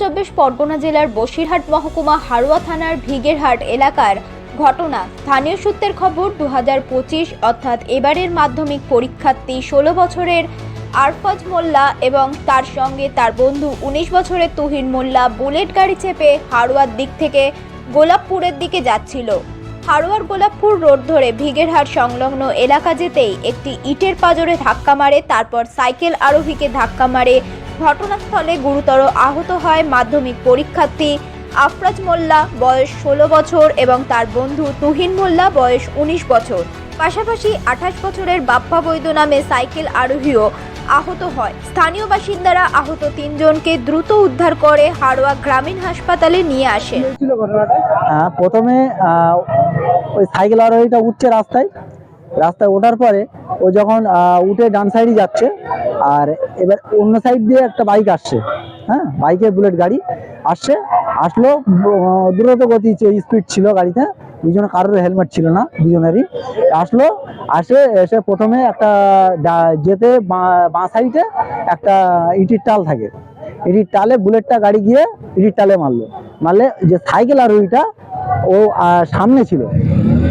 চব্বিশ পরগনা জেলার বসিরহাট মহকুমা হারোয়া থানার ভিগেরহাট এলাকার ঘটনা। স্থানীয় সূত্রের খবর দু পঁচিশ অর্থাৎ এবারের মাধ্যমিক পরীক্ষার্থী ষোলো বছরের আরফাজ মোল্লা এবং তার সঙ্গে তার বন্ধু উনিশ বছরের তুহিন মোল্লা বুলেট গাড়ি চেপে হারোয়ার দিক থেকে গোলাপপুরের দিকে যাচ্ছিল। হারোয়ার গোলাপপুর রোড ধরে ভিগেরহাট সংলগ্ন এলাকা যেতেই একটি ইটের পাজরে ধাক্কা মারে, তারপর সাইকেল আরোহীকে ধাক্কা মারে ঘটনাস্থলে গুরুতর আহত হয় মাধ্যমিক পরীক্ষার্থী আফরাজ মোল্লা বয়স ষোলো বছর এবং তার বন্ধু তুহিন মোল্লা বয়স উনিশ বছর। পাশাপাশি আঠাশ বছরের বাপ্পা বৈদ্য নামে সাইকেল আরোহীও আহত হয়। স্থানীয় বাসিন্দারা আহত তিনজনকে দ্রুত উদ্ধার করে হাড়োয়া গ্রামীণ হাসপাতালে নিয়ে আসে। হ্যাঁ প্রথমে আহ, ওই সাইকেল আরোহীটা উঠছে রাস্তায়। রাস্তায় ওঠার পরে ও যখন আহ, উঠে ডান সাইডে যাচ্ছে আর এবার অন্য সাইড দিয়ে একটা বাইক আসছে হ্যাঁ? বাইকে বুলেট গাড়ি আসছে, আসলো দ্রুত গতি স্পিড ছিল গাড়িতে দুজনে কারোর হেলমেট ছিল না, দুজনেরই। আসলো, আসে, এসে প্রথমে একটা যেতে বাঁ- সাইডে একটা ইটির টাল থাকে। ইটির টালে বুলেটটা গাড়ি গিয়ে ইটির টালে মারলো। মারলে যে সাইকেল আর ওইটা, ও সামনে ছিল।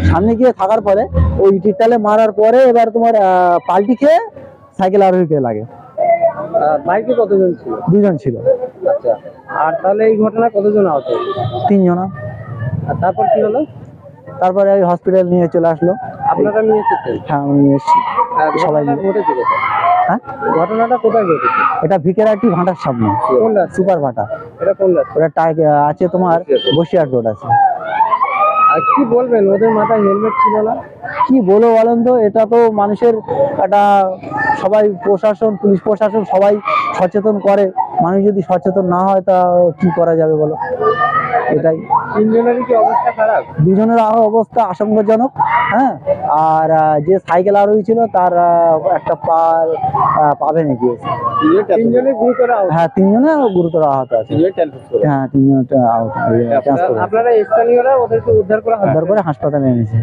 সামনে গিয়ে থাকার পরে, ওই ইটির টালে মারার পরে এবার তোমার পাল্টি খেয়ে সাইকেল আরোহীকে লাগে। বাইকে কতজন ছিল? দুজন ছিল। আচ্ছা আর তাহলে এই ঘটনা কতজন আহত? তিনজনা। আর তারপর কি হলো? তারপরে ওই হসপিটাল নিয়ে চলে আসলো। আপনারা নিয়ে এসেছেন? হ্যাঁ আমি নিয়ে এসেছি। সবাই ঘটনাটা ঘটেছে কোথায় হ্যাঁ? ঘটনাটা কোথায় ঘটেছে? এটা ভিকেরাটি ভাটার সামনে। কোন সুপার ভাটা। এটা কোন রাস্তা? ওটা টাই আছে তোমার বসিরহাট। রোড আছে। আর কি বলবেন ওদের মাথায় হেলমেট ছিল না? কি বলো বলেন তো? এটা তো মানুষের একটা সবাই প্রশাসন পুলিশ প্রশাসন সবাই সচেতন করে। মানুষ যদি সচেতন না হয় তা কি করা যাবে বলো? এটাই। দুজনের আরও অবস্থা আশঙ্কাজনক হ্যাঁ? আর যে সাইকেল আরোহী ছিল তার একটা পা আহ, পা ভেঙে গিয়েছে। তিনজনে গুরুতর হ্যাঁ তিনজনে গুরুতর আহত আছে। হ্যাঁ তিনজনে আহত আপনারা স্থানীয়রা ওদেরকে উদ্ধার করা উদ্ধার করে হাসপাতালে এনেছে।